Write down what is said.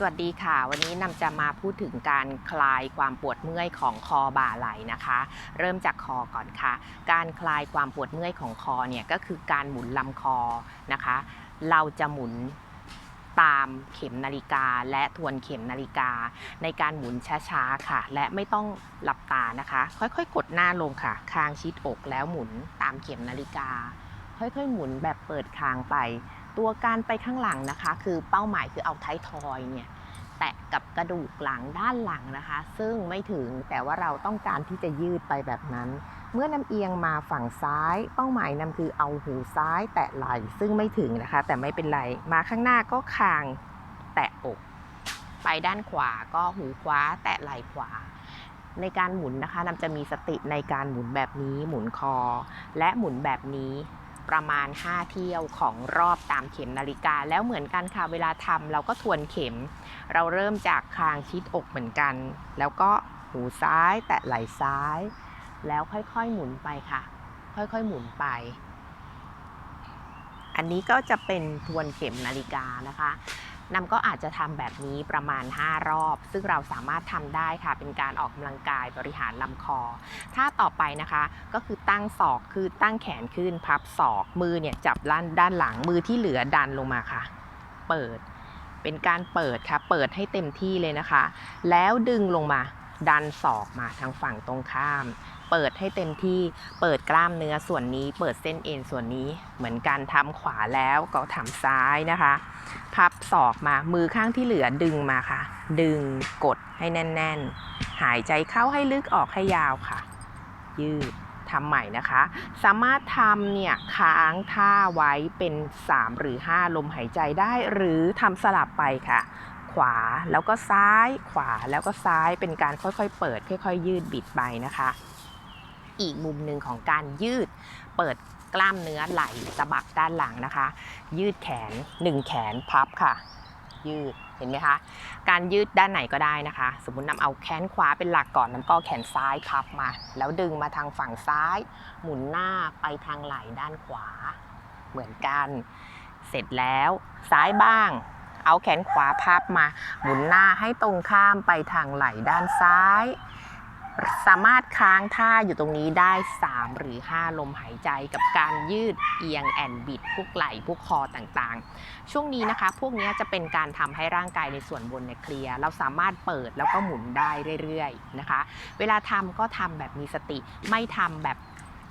สวัสดีค่ะ วันนี้นำจะมาพูดถึงการคลายความปวดเมื่อยของคอบ่าไหล่นะคะ เริ่มจากคอก่อนค่ะ การคลายความปวดเมื่อยของคอเนี่ยก็คือการหมุนลำคอนะคะ เราจะหมุนตามเข็มนาฬิกาและทวนเข็มนาฬิกา ในการหมุนช้าๆค่ะ และไม่ต้องหลับตานะคะ ค่อยๆ กดหน้าลงค่ะ คางชิดอกแล้วหมุนตามเข็มนาฬิกา ค่อยๆ หมุนแบบเปิดคางไป ตัวการไปข้างหลังนะคะ คือเป้าหมายคือเอาท้ายทอยเนี่ยแตะกับกระดูกหลังด้านหลังนะคะ ซึ่งไม่ถึงแต่ว่าเราต้องการที่จะยืดไปแบบนั้น เมื่อนำเอียงมาฝั่งซ้าย เป้าหมายนำคือเอาหูซ้ายแตะไหล่ซึ่งไม่ถึงนะคะ แต่ไม่เป็นไรมาข้างหน้าก็คางแตะอกไปด้านขวาก็หูขวาแตะไหล่ขวา ในการหมุนนะคะนำจะมีสติในการหมุนแบบนี้หมุนคอ และหมุนแบบนี้ ประมาณ 5 เที่ยวของรอบตามเข็มนาฬิกา แล้วเหมือนกันค่ะเวลาทำเราก็ทวนเข็ม เราเริ่มจากคางชิดอกเหมือนกัน แล้วก็หูซ้ายแตะไหล่ซ้าย แล้วค่อยๆหมุนไปค่ะ ค่อยๆหมุนไป อันนี้ก็จะเป็นทวนเข็มนาฬิกานะคะ นำก็อาจจะทำแบบนี้ประมาณ 5 รอบ ซึ่งเราสามารถทำได้ค่ะ เป็นการออกกำลังกายบริหารลำคอ ถ้าต่อไปนะคะก็คือตั้งศอกคือตั้งแขนขึ้นพับศอกมือเนี่ยจับด้านด้านหลังมือที่เหลือดันลงมาค่ะ เปิด เป็นการเปิดค่ะ เปิดให้เต็มที่เลยนะคะ แล้วดึงลงมาดันศอกมาทางฝั่งตรงข้าม เปิดให้เต็มที่เปิดกล้ามเนื้อส่วนนี้ เปิดเส้นเอ็นส่วนนี้ เหมือนกันทำขวาแล้วก็ทำซ้ายนะคะ พับศอกมามือข้างที่เหลือดึงมาค่ะ ดึงกดให้แน่น ๆ หายใจเข้าให้ลึกออกให้ยาวค่ะ ยืดทำใหม่นะคะ สามารถทำเนี่ยค้างท่าไว้เป็น 3 หรือ 5 ลมหายใจได้ หรือทำสลับไปค่ะ ขวาแล้วก็ซ้าย ขวาแล้วก็ซ้ายเป็นการค่อยๆ เปิด ค่อยๆ ยืดบิดไปนะคะ อีกมุมหนึ่งของการยืด เปิดกล้ามเนื้อไหล่สะบักด้านหลังนะคะ ยืดแขน 1 แขนพับค่ะ ยืดเห็นไหมคะ การยืดด้านไหนก็ได้นะคะ สมมุตินำเอาแขนขวาเป็นหลักก่อนน้ำก็แขนซ้ายพับมา แล้วดึงมาทางฝั่งซ้าย หมุนหน้าไปทางไหล่ด้านขวา เหมือนกัน เสร็จแล้วซ้ายบ้าง เอาแขนขวาพับมา หมุนหน้าให้ตรงข้ามไปทางไหล่ด้านซ้าย สามารถค้างท่าอยู่ตรงนี้ได้ 3 หรือ 5 ลมหายใจกับการยืดเอียงแอนบิดพวกไหล่พวกคอต่างๆ ช่วงนี้นะคะ พวกนี้จะเป็นการทำให้ร่างกายในส่วนบนเนี่ยเคลียร์เราสามารถเปิดแล้วก็หมุนได้เรื่อยๆนะคะ เวลาทำก็ทำแบบมีสติไม่ทำแบบ